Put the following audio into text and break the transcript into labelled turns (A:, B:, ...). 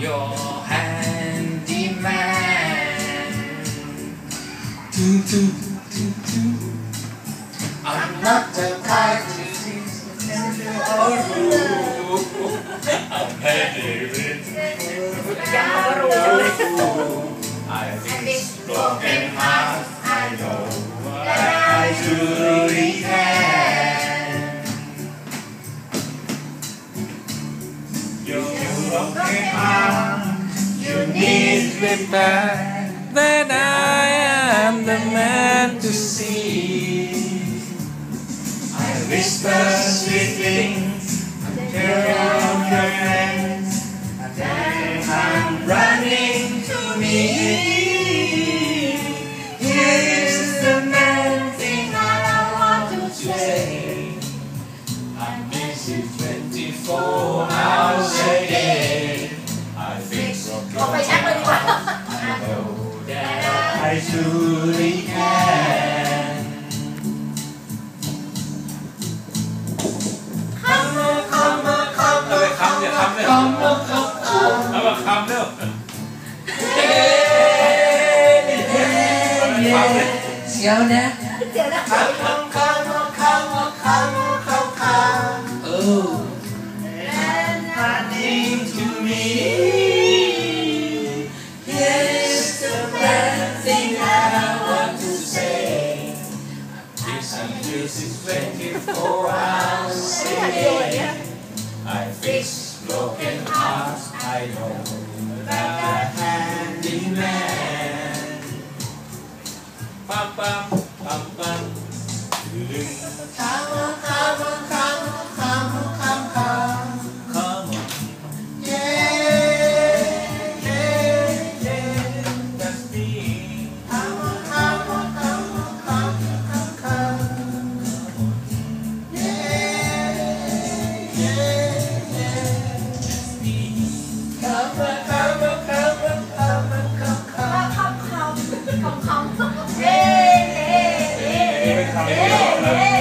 A: your handyman.
B: Toot, toot, toot, toot.
A: I'm not the kind to please I'm
C: headed into
A: I think broken heart, I know what I should. Broken heart, you need repair.
B: Then I am the man to
A: see. I whisper sweet things until your surikkan Kamu, kamu, kamu เอ
C: อคำเนี่ย
A: คำเนี่ย Kamu, kamu
B: เอามาคำเร็
A: ว Hey,
B: เอามาคำเร็ว yeah
A: เดี๋ยวนะ
C: เดี๋ยวนะ
A: Kamu, kamu This is 24 hours a day. I fix broken hearts. I don't know that Yeah. coming to your